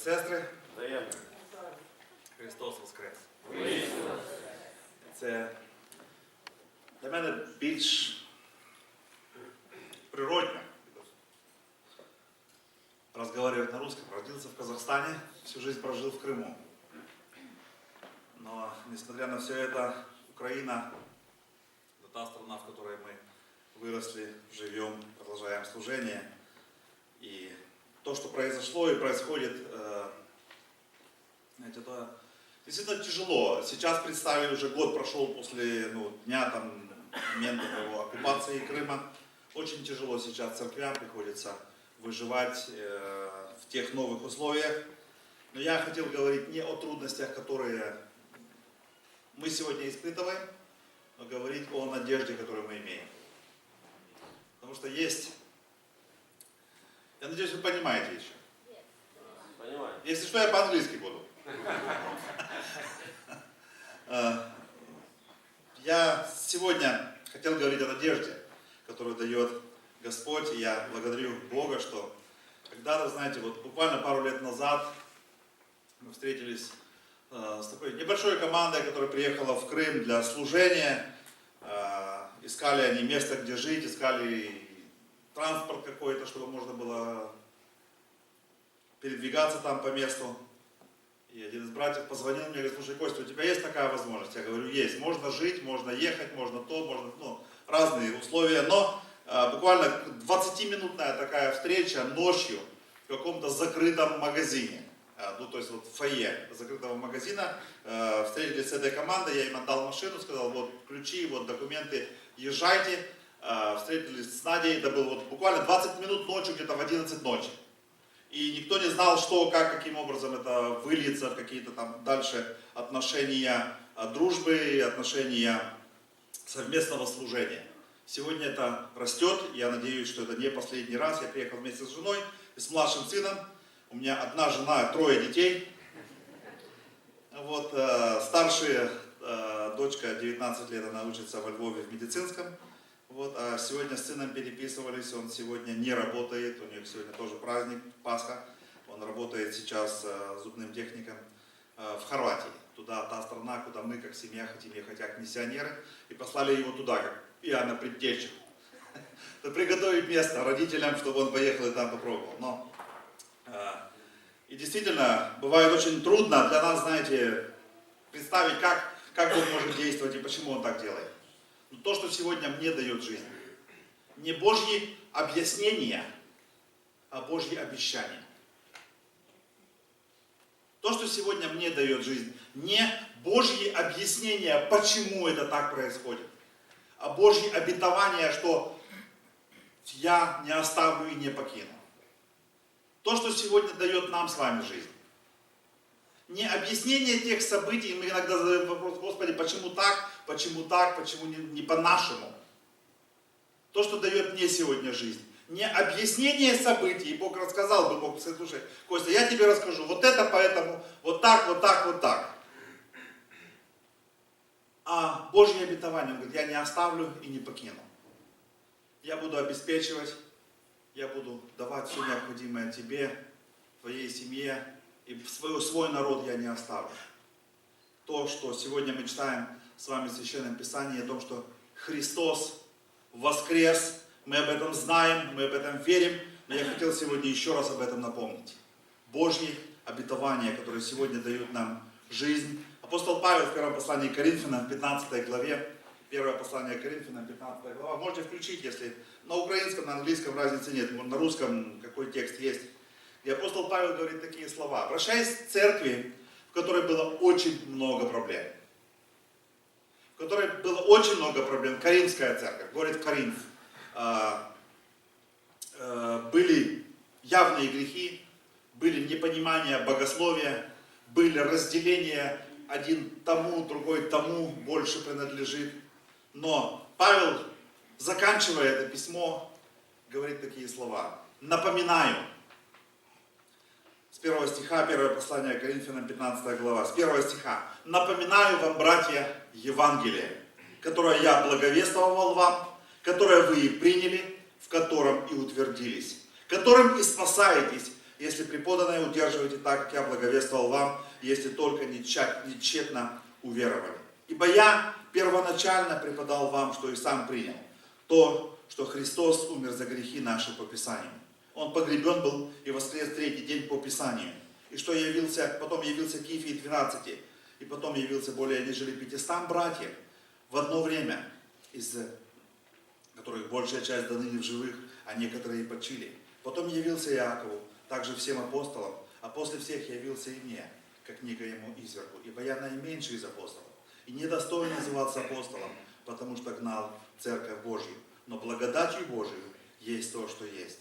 сестри, Взаємно. Христос Воскрес. Це для мене більш природно разговаривать на русском. Родился в Казахстане, всю жизнь прожил в Крыму. Но, несмотря на все это, Украина – это та страна, в которой мы выросли, живем, продолжаем служение. И то, что произошло и происходит, э, знаете, это действительно тяжело. Сейчас представили, уже год прошел после ну, дня там, момента его оккупации Крыма. Очень тяжело сейчас церквям приходится выживать э, в тех новых условиях. Но я хотел говорить не о трудностях, которые мы сегодня испытываем, но говорить о надежде, которую мы имеем. Потому что есть, я надеюсь, вы понимаете еще. Понимаю. Если что, я по-английски буду. Э, Я сегодня хотел говорить о надежде, которую дает Господь. И я благодарю Бога, что когда-то, знаете, вот буквально пару лет назад мы встретились э, с такой небольшой командой, которая приехала в Крым для служения. Э, Искали они место, где жить, искали транспорт какой-то, чтобы можно было передвигаться там по месту. И один из братьев позвонил мне и говорит, слушай, Костя, у тебя есть такая возможность? Я говорю, есть. Можно жить, можно ехать, можно то, можно, ну, разные условия. Но э, буквально 20-минутная такая встреча ночью в каком-то закрытом магазине. Э, ну, то есть вот фойе закрытого магазина. Э, встретились с этой командой, я им отдал машину, сказал, вот ключи, вот документы, езжайте. Э, встретились с Надей, это было вот буквально 20 минут ночью, где-то в 11 ночи. И никто не знал, что, как, каким образом это выльется в какие-то там дальше отношения а, дружбы, отношения совместного служения. Сегодня это растет, я надеюсь, что это не последний раз. Я приехал вместе с женой и с младшим сыном. У меня одна жена, трое детей. Вот, э, старшая э, дочка, 19 лет, она учится во Львове в медицинском. Вот, а сегодня с сыном переписывались, он сегодня не работает, у них сегодня тоже праздник, Пасха. Он работает сейчас э, зубным техником э, в Хорватии. Туда, та страна, куда мы как семья хотим ехать, как миссионеры. И послали его туда, как Иоанна Предтечу. Приготовить место родителям, чтобы он поехал и там попробовал. Но, э, и действительно, бывает очень трудно для нас, знаете, представить, как, как Бог может действовать и почему Он так делает. Но то, что сегодня мне дает жизнь, не Божьи объяснения, а Божьи обещания. То, что сегодня мне дает жизнь, не Божьи объяснения, почему это так происходит, а Божьи обетования, что я не оставлю и не покину. То, что сегодня дает нам с вами жизнь. Не объяснение тех событий, мы иногда задаем вопрос, Господи, почему так, почему так, почему не, не по-нашему. То, что дает мне сегодня жизнь. Не объяснение событий, Бог рассказал бы, Бог сказал, слушай, Костя, я тебе расскажу, вот это поэтому, вот так, вот так, вот так. А Божье обетование, он говорит, я не оставлю и не покину. Я буду обеспечивать, я буду давать все необходимое тебе, твоей семье, и свой, свой народ я не оставлю. То, что сегодня мы читаем с вами в Священном Писании, о том, что Христос воскрес, мы об этом знаем, мы об этом верим, но я хотел сегодня еще раз об этом напомнить. Божьи обетования, которые сегодня дают нам жизнь. Апостол Павел в первом послании Коринфянам, 15 главе, первое послание Коринфянам, 15 глава, можете включить, если на украинском, на английском разницы нет, на русском какой текст есть. И апостол Павел говорит такие слова. Обращаясь к церкви, в которой было очень много проблем. В которой было очень много проблем. Каринская церковь, город Каринф. А, а, Были явные грехи, были непонимание богословия, были разделения один тому, другой тому больше принадлежит. Но Павел, заканчивая это письмо, говорит такие слова. Напоминаю, первого стиха, первое послание Коринфянам, 15 глава, с первого стиха. «Напоминаю вам, братья, Евангелие, которое я благовествовал вам, которое вы и приняли, в котором и утвердились, которым и спасаетесь, если преподанное удерживаете так, как я благовествовал вам, если только не тщетно уверовали. Ибо я первоначально преподал вам, что и сам принял, то, что Христос умер за грехи наши по Писанию. Он погребен был и воскрес третий день по Писанию. И что явился, потом явился Кифе и 12, и потом явился более нежели 500 братьев в одно время, из которых большая часть до ныне в живых, а некоторые и почили. Потом явился Иакову, также всем апостолам, а после всех явился и мне, как некоему извергу, ибо я наименьший из апостолов, и недостоин называться апостолом, потому что гнал Церковь Божью, но благодатью Божию есть то, что есть.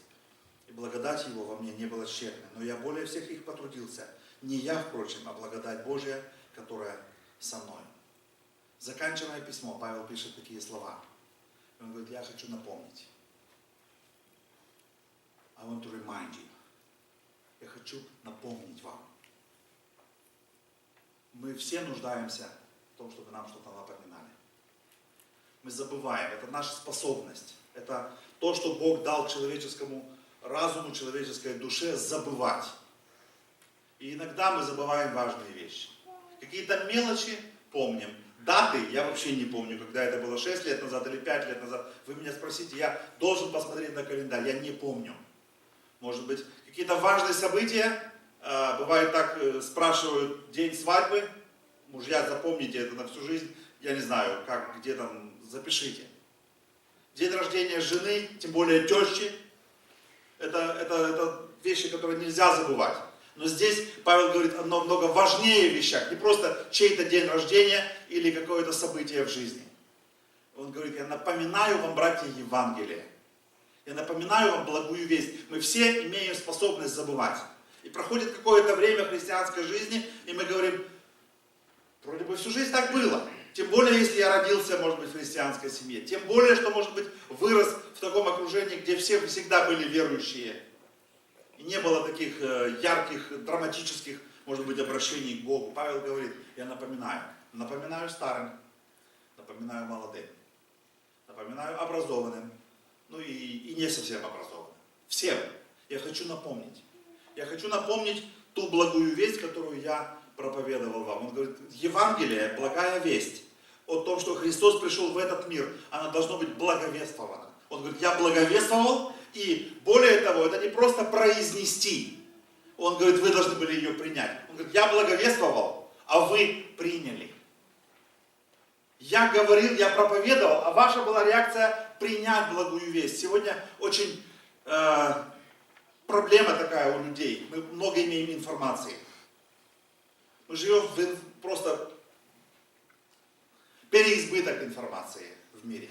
И благодать его во мне не была тщетной, но я более всех их потрудился. Не я, впрочем, а благодать Божия, которая со мной. Заканчивая письмо, Павел пишет такие слова. Он говорит, я хочу напомнить. I want to remind you. Я хочу напомнить вам. Мы все нуждаемся в том, чтобы нам что-то напоминали. Мы забываем, это наша способность. Это то, что Бог дал человеческому разуму, человеческой душе забывать. И иногда мы забываем важные вещи. Какие-то мелочи помним. Даты я вообще не помню, когда это было 6 лет назад или 5 лет назад. Вы меня спросите, я должен посмотреть на календарь, я не помню. Может быть, какие-то важные события, э, бывает так, э, спрашивают день свадьбы, мужья, запомните это на всю жизнь, я не знаю, как, где там, запишите. День рождения жены, тем более тещи, это, это, это вещи, которые нельзя забывать. Но здесь Павел говорит о намного важнее вещах, не просто чей-то день рождения или какое-то событие в жизни. Он говорит, я напоминаю вам, братья, Евангелие. Я напоминаю вам благую весть. Мы все имеем способность забывать. И проходит какое-то время христианской жизни, и мы говорим, вроде бы всю жизнь так было. Тем более, если я родился, может быть, в христианской семье. Тем более, что, может быть, вырос в таком окружении, где все всегда были верующие. И не было таких э, ярких, драматических, может быть, обращений к Богу. Павел говорит, я напоминаю. Напоминаю старым, напоминаю молодым, напоминаю образованным, ну и, и не совсем образованным. Всем. Я хочу напомнить. Я хочу напомнить ту благую весть, которую я проповедовал вам. Он говорит, Евангелие, благая весть о том, что Христос пришел в этот мир, она должна быть благовествована. Он говорит, я благовествовал, и более того, это не просто произнести. Он говорит, вы должны были ее принять. Он говорит, я благовествовал, а вы приняли. Я говорил, я проповедовал, а ваша была реакция принять благую весть. Сегодня очень э, проблема такая у людей. Мы много имеем информации. Мы живем в просто переизбыток информации в мире.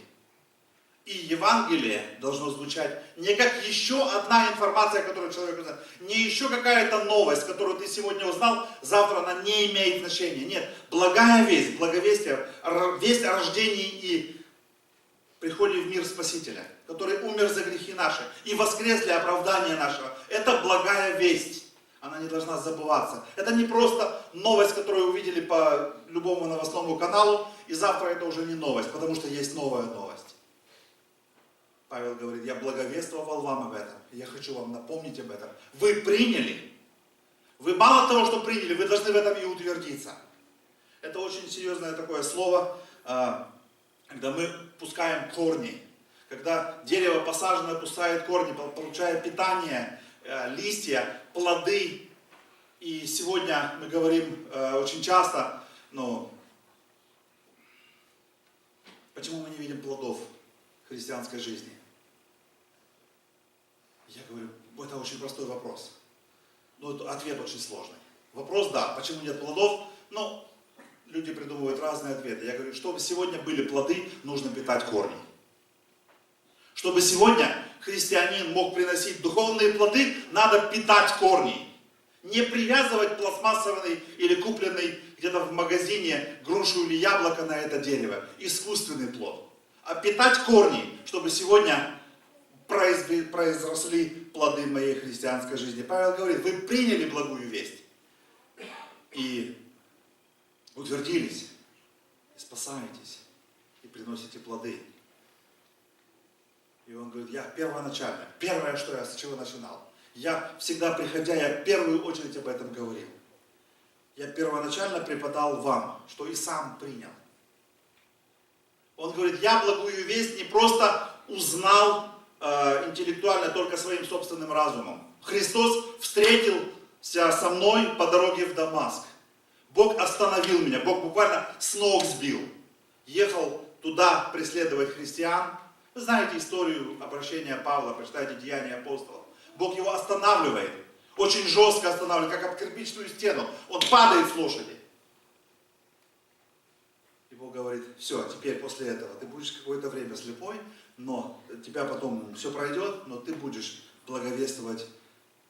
И Евангелие должно звучать не как еще одна информация, которую человек узнает, не еще какая-то новость, которую ты сегодня узнал, завтра она не имеет значения. Нет, благая весть, благовестие, весть о рождении и приходе в мир Спасителя, который умер за грехи наши и воскрес для оправдания нашего. Это благая весть. Она не должна забываться. Это не просто новость, которую увидели по любому новостному каналу, и завтра это уже не новость, потому что есть новая новость. Павел говорит, я благовествовал вам об этом, я хочу вам напомнить об этом. Вы приняли. Вы мало того, что приняли, вы должны в этом и утвердиться. Это очень серьезное такое слово, а, когда мы пускаем корни. Когда дерево посажено, пускает корни, пол- получая питание, листья, плоды. И сегодня мы говорим э, очень часто, ну, почему мы не видим плодов христианской жизни? Я говорю, это очень простой вопрос. Но это ответ очень сложный. Вопрос, да, почему нет плодов? Ну, люди придумывают разные ответы. Я говорю, чтобы сегодня были плоды, нужно питать корни. Чтобы сегодня христианин мог приносить духовные плоды, надо питать корни. Не привязывать пластмассовый или купленный где-то в магазине грушу или яблоко на это дерево. Искусственный плод. А питать корни, чтобы сегодня произросли плоды моей христианской жизни. Павел говорит, вы приняли благую весть и утвердились, и спасаетесь, и приносите плоды. И он говорит, я первоначально, первое, что я с чего начинал, Я всегда приходя, я в первую очередь об этом говорил. Я первоначально преподал вам, что и сам принял. Он говорит, я благую весть не просто узнал э, интеллектуально только своим собственным разумом. Христос встретился со мной по дороге в Дамаск. Бог остановил меня, Бог буквально с ног сбил. Ехал туда преследовать христиан. Вы знаете историю обращения Павла, прочитайте Деяния апостолов. Бог его останавливает, очень жестко останавливает, как об кирпичную стену. Он падает с лошади. И Бог говорит, все, теперь после этого ты будешь какое-то время слепой, но тебя потом все пройдет, но ты будешь благовествовать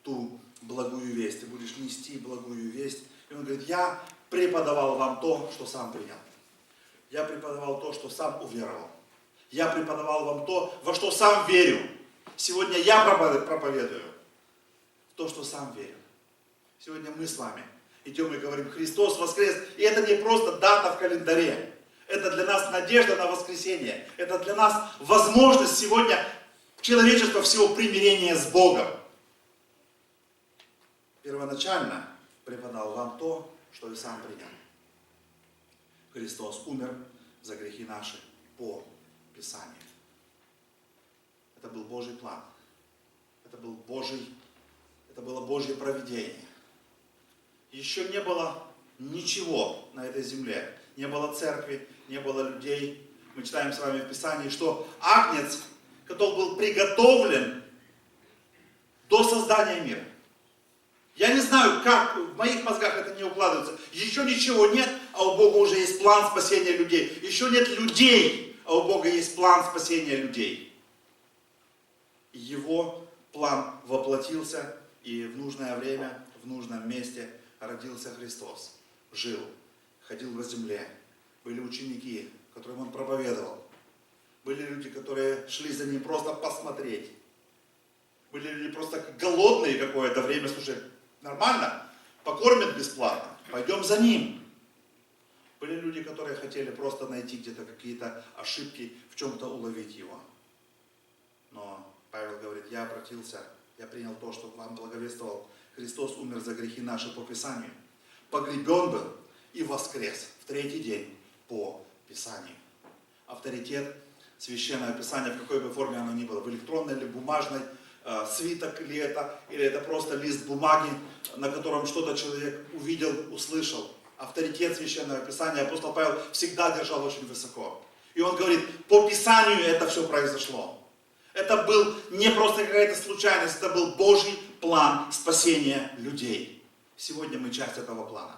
ту благую весть, ты будешь нести благую весть. И он говорит, я преподавал вам то, что сам принял. Я преподавал то, что сам уверовал. Я преподавал вам то, во что сам верю. Сегодня я проповедую то, что сам верю. Сегодня мы с вами идем и говорим, Христос воскрес. И это не просто дата в календаре. Это для нас надежда на воскресение. Это для нас возможность сегодня человечества всего примирения с Богом. Первоначально преподал вам то, что и сам принял. Христос умер за грехи наши по Писанию. Это был Божий план. Это был Божий, это было Божье провидение. Еще не было ничего на этой земле. Не было церкви, не было людей. Мы читаем с вами в Писании, что Агнец, который был приготовлен до создания мира. Я не знаю, как в моих мозгах это не укладывается. Еще ничего нет, а у Бога уже есть план спасения людей. Еще нет людей, а у Бога есть план спасения людей. Его план воплотился, и в нужное время, в нужном месте родился Христос. Жил, ходил по земле. Были ученики, которым он проповедовал. Были люди, которые шли за ним просто посмотреть. Были люди просто голодные какое-то время, слушай, Нормально? Покормят бесплатно. Пойдем за ним. Были люди, которые хотели просто найти где-то какие-то ошибки, в чем-то уловить его. Но Павел говорит, я обратился, я принял то, что вам благовествовал. Христос умер за грехи наши по Писанию. Погребен был и воскрес в третий день по Писанию. Авторитет Священного Писания, в какой бы форме оно ни было, в электронной или бумажной, Э, свиток ли это, или это просто лист бумаги, на котором что-то человек увидел, услышал. Авторитет Священного Писания апостол Павел всегда держал очень высоко. И он говорит, по Писанию это все произошло. Это был не просто какая-то случайность, это был Божий план спасения людей. Сегодня мы часть этого плана.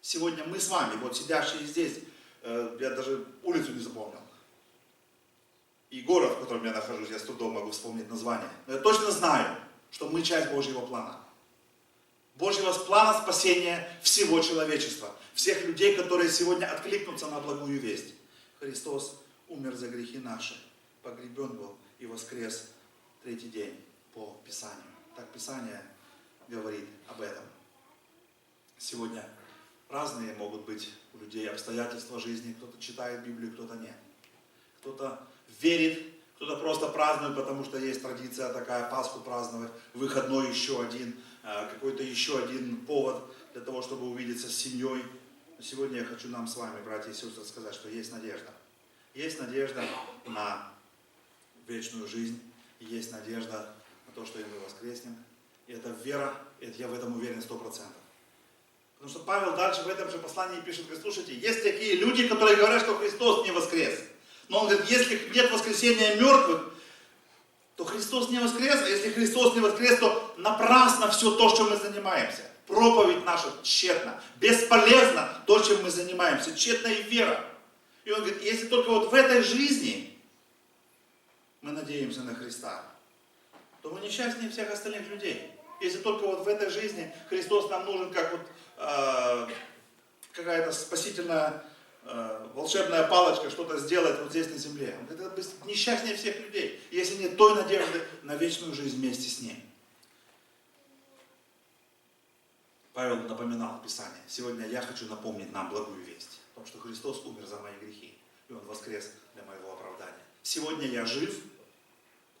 Сегодня мы с вами, вот сидящие здесь, э, я даже улицу не запомнил и город, в котором я нахожусь, я с трудом могу вспомнить название. Но я точно знаю, что мы часть Божьего плана. Божьего плана спасения всего человечества. Всех людей, которые сегодня откликнутся на благую весть. Христос умер за грехи наши, погребен был и воскрес третий день по Писанию. Так Писание говорит об этом. Сегодня разные могут быть у людей обстоятельства жизни. Кто-то читает Библию, кто-то нет. Кто-то верит, кто-то просто празднует, потому что есть традиция такая, Пасху праздновать, выходной еще один, какой-то еще один повод для того, чтобы увидеться с семьей. Но сегодня я хочу нам с вами, братья и сестры, сказать, что есть надежда. Есть надежда на вечную жизнь, есть надежда на то, что и мы воскреснем. И это вера, и я в этом уверен сто процентов. Потому что Павел дальше в этом же послании пишет, говорит, слушайте, есть такие люди, которые говорят, что Христос не воскрес. Но он говорит, если нет воскресения мертвых, то Христос не воскрес, а если Христос не воскрес, то напрасно все то, чем мы занимаемся. Проповедь наша тщетна, бесполезно то, чем мы занимаемся, тщетна вера. И он говорит, если только вот в этой жизни мы надеемся на Христа, то мы несчастнее всех остальных людей. Если только вот в этой жизни Христос нам нужен как вот э, какая-то спасительная Э, волшебная палочка что-то сделать вот здесь на земле. Он говорит, это несчастнее всех людей, если нет той надежды на вечную жизнь вместе с ним. Павел напоминал Писание. Сегодня я хочу напомнить нам благую весть. О том, что Христос умер за мои грехи. И Он воскрес для моего оправдания. Сегодня я жив,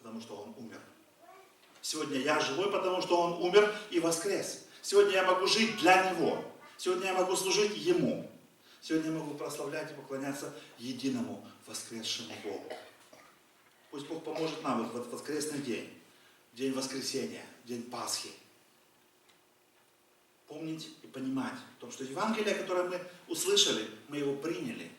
потому что Он умер. Сегодня я живой, потому что Он умер и воскрес. Сегодня я могу жить для Него. Сегодня я могу служить Ему. Сегодня я могу прославлять и поклоняться единому воскресшему Богу. Пусть Бог поможет нам в этот воскресный день, день воскресения, день Пасхи. Помнить и понимать, о том, что Евангелие, которое мы услышали, мы его приняли,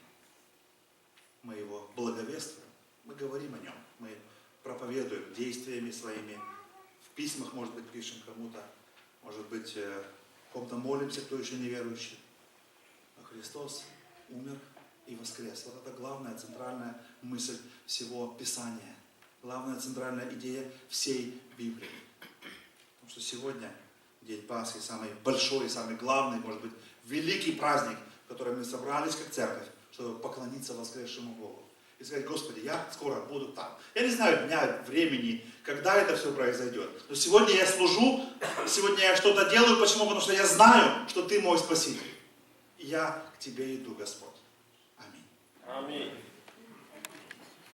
мы его благовествуем, мы говорим о нем, мы проповедуем действиями своими, в письмах, может быть, пишем кому-то, может быть, э, ком-то молимся, кто еще не верующий. Христос умер и воскрес. Вот это главная центральная мысль всего Писания. Главная центральная идея всей Библии. Потому что сегодня день Пасхи, самый большой, самый главный, может быть, великий праздник, в который мы собрались как церковь, чтобы поклониться воскресшему Богу. И сказать, Господи, я скоро буду там. Я не знаю дня, времени, когда это все произойдет. Но сегодня я служу, сегодня я что-то делаю. Почему? Потому что я знаю, что Ты мой Спаситель. Я к Тебе иду, Господь. Аминь. Аминь.